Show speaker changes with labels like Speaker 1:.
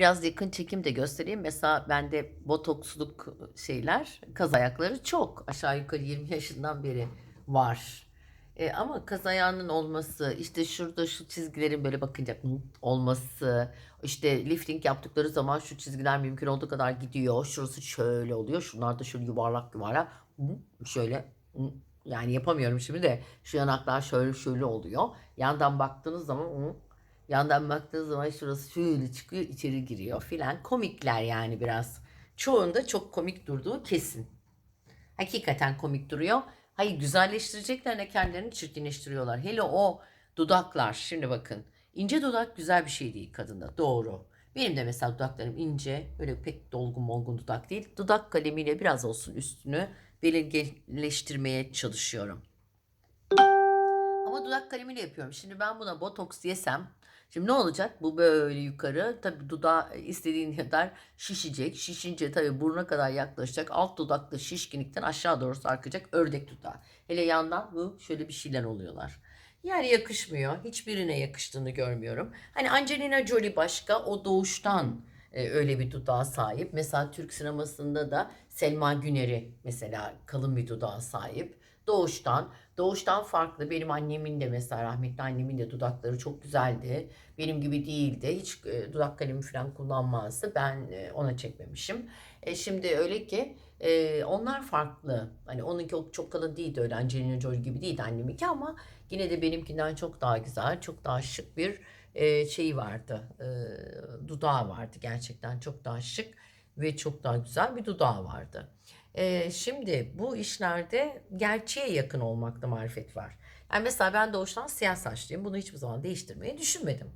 Speaker 1: Biraz yakın çekim de göstereyim. Mesela bende botoksluk şeyler, kaz ayakları çok. Aşağı yukarı 20 yaşından beri var. E, ama kaz ayağının olması, işte şurada şu çizgilerin böyle bakınca olması, işte lifting yaptıkları zaman şu çizgiler mümkün olduğu kadar gidiyor. Şurası şöyle oluyor. Şunlar da şöyle yuvarlak yuvarlak. Şöyle yani yapamıyorum şimdi de şu yanaklar şöyle şöyle oluyor. Yandan baktığınız zaman yandan baktığınız zaman şurası şöyle çıkıyor içeri giriyor filan. Komikler yani biraz. Çoğunda çok komik durduğu kesin. Hakikaten komik duruyor. Hayır güzelleştireceklerine kendilerini çirkinleştiriyorlar. Hele o dudaklar. Şimdi bakın. İnce dudak güzel bir şey değil kadında. Doğru. Benim de mesela dudaklarım ince. Öyle pek dolgun molgun dudak değil. Dudak kalemiyle biraz olsun üstünü belirginleştirmeye çalışıyorum. Dudak kalemiyle yapıyorum. Şimdi ben buna botoks yesem Şimdi ne olacak? Bu böyle yukarı. Tabii dudağı istediğin kadar şişecek. Şişince tabii buruna kadar yaklaşacak. Alt dudakta şişkinlikten aşağı doğru sarkacak ördek dudağı. Hele yandan bu şöyle bir şeyler oluyorlar. Yani yakışmıyor. Hiçbirine yakıştığını görmüyorum. Hani Angelina Jolie başka. O doğuştan e, öyle bir dudağa sahip. Mesela Türk sinemasında da Selma Güner'i mesela kalın bir dudağa sahip. Doğuştan. Doğuştan farklı. Benim annemin de mesela rahmetli annemin de dudakları çok güzeldi. Benim gibi değildi. Hiç e, dudak kalemi falan kullanmazdı. Ben e, ona çekmemişim. E, şimdi öyle ki e, onlar farklı. Hani onunki çok kalın değildi öyle Angelina Jolie gibi değildi anneminki ama yine de benimkinden çok daha güzel, çok daha şık bir e, şeyi vardı. E, dudağı vardı gerçekten çok daha şık ve çok daha güzel bir dudağı vardı. Ee, şimdi bu işlerde gerçeğe yakın olmakta marifet var. Yani mesela ben doğuştan siyah saçlıyım. Bunu hiçbir zaman değiştirmeyi düşünmedim.